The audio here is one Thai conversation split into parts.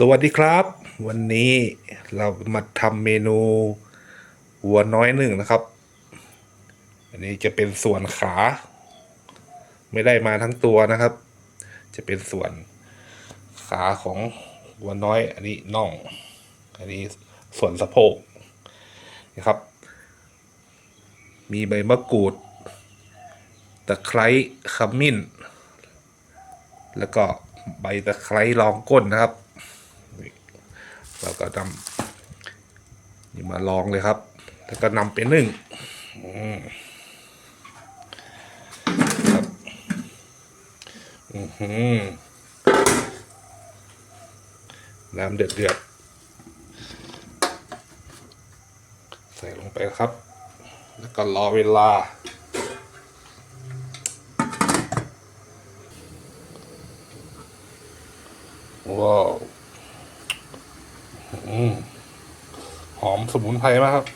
สวัสดีครับ วันนี้เรามาทำเมนูวัวน้อยหนึ่งนะครับ อันนี้จะเป็นส่วนขา ไม่ได้มาทั้งตัวนะครับ จะเป็นส่วนขาของวัวน้อย อันนี้น่อง อันนี้ส่วนสะโพกนะครับ มีใบมะกรูดตะไคร้ขมิ้น แล้วก็ใบตะไคร้รองก้นนะครับ เราก็นำนี่มาลองเลยครับ แล้วก็นำไปนึ่งครับอือหือน้ำเดือดเดือดใส่ลงไปครับ แล้วก็รอเวลา ว้าว อืมหอมสมุนไพรมากครับ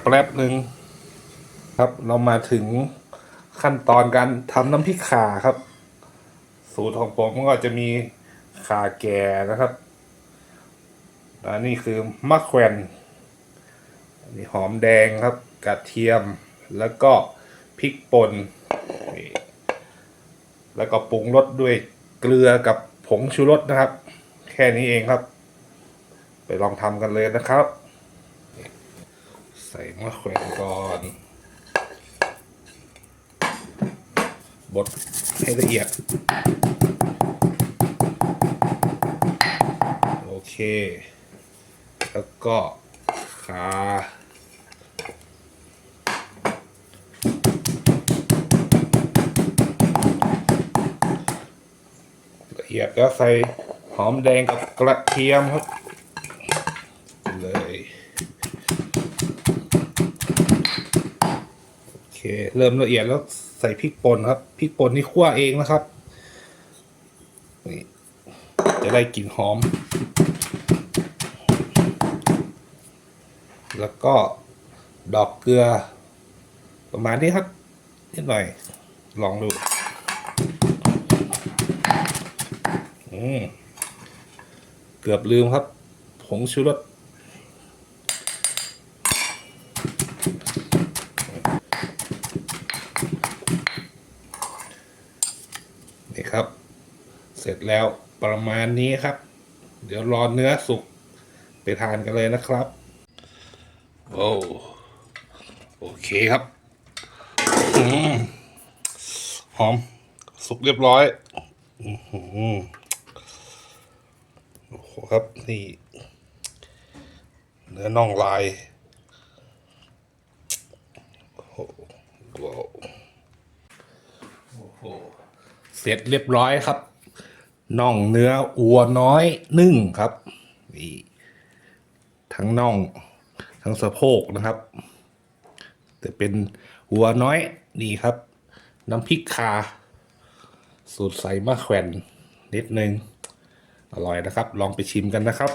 แป๊บหนึ่งครับ เรามาถึงขั้นตอนการทำน้ำพริกข่าครับ สูตรของผมก็จะมีข่าแก่นะครับและนี่คือมะแขวนนนี้หอมแดงครับกระเทียมแล้วก็พริกป่นแล้วก็ปรุงรสด้วย เกลือกับผงชูรสนะครับ แค่นี้เองครับ ไปลองทำกันเลยนะครับ ใส่มะแขวนก่อนบดให้ละเอียด โอเค แล้วก็ขา ละเอียดแล้วใส่หอมแดงกับกระเทียมครับเลยโอเค เริ่มละเอียดแล้วใส่พริกป่นครับพริกป่นนี่คั่วเองนะครับนี่จะได้กลิ่นหอม แล้วก็ดอกเกลือ ประมาณนี้ครับนิดหน่อยลองดู อืมเกือบลืมครับ ผงชูรสนี่ครับ เสร็จแล้วประมาณนี้ครับ เดี๋ยวรอเนื้อสุกไปทานกันเลยนะครับโอ้โอเคครับอหอม สุกเรียบร้อย อือ ครับนี่ เนื้อน่องลายโอ้โหเสร็จเรียบร้อยครับน่องเนื้ออัวน้อยนึ่งครับนี่ทั้งน่องทั้งสะโพกนะครับ แต่เป็นหัวน้อยนี่ครับ น้ำพริกคา สูตรใส่มะแขวนนิดนึง อร่อยนะครับ ลองไปชิมกันนะครับ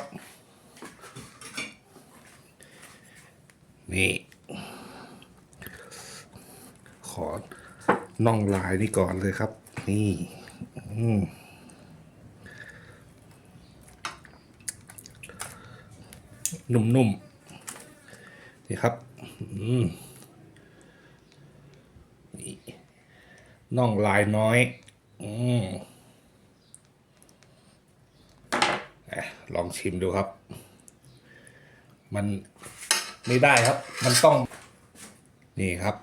นี่ ขอน่องลายนี่ก่อนเลยครับ นี่อืมนุ่มๆ นี่ครับอืมน่องลายน้อย อืมอะ ลองชิมดูครับ มันไม่ได้ครับ มันต้อง นี่ครับ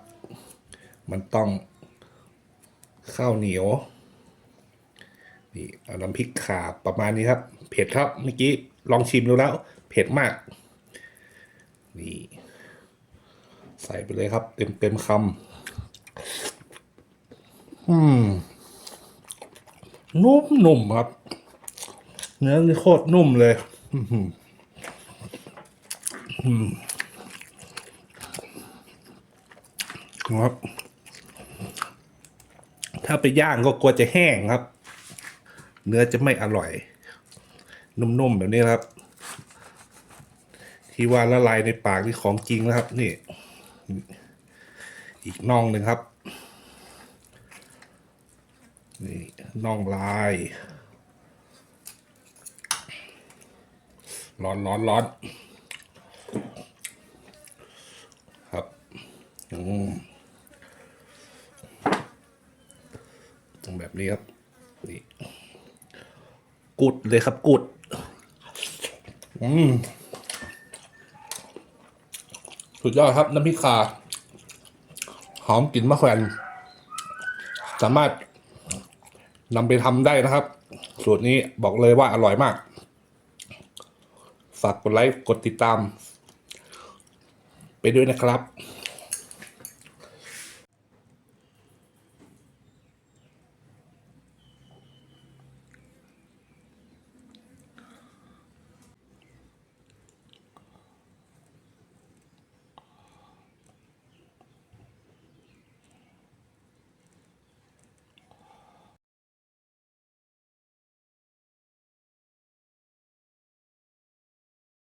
มันต้องข้าวเหนียวนี่เอาน้ำพริกขาประมาณนี้ครับ เผ็ดครับเมื่อกี้ลองชิมดูแล้ว เผ็ดมาก นี่ ใส่ไปเลยครับ เต็มเต็มคำอืมนุ่มนุ่มครับ เนื้อนี่โคตรนุ่มเลยอือหืออืมครับ ถ้าไปย่างก็กลัวจะแห้งครับ เนื้อจะไม่อร่อย นุ่มๆแบบนี้ครับ ที่ว่าละลายในปากนี่ของจริงนะครับ นี่ อีกน่องหนึ่งครับ นี่น่องลาย ร้อนร้อนร้อนครับอืมต้องแบบนี้ครับนี่กุดเลยครับกุด อืมสุดยอดครับ น้ำพริกคาหอมกลิ่นมะแขวนสามารถนำไปทำได้นะครับ สูตรนี้บอกเลยว่าอร่อยมาก ฝากกดไลค์ กดติดตาม ไปด้วยนะครับ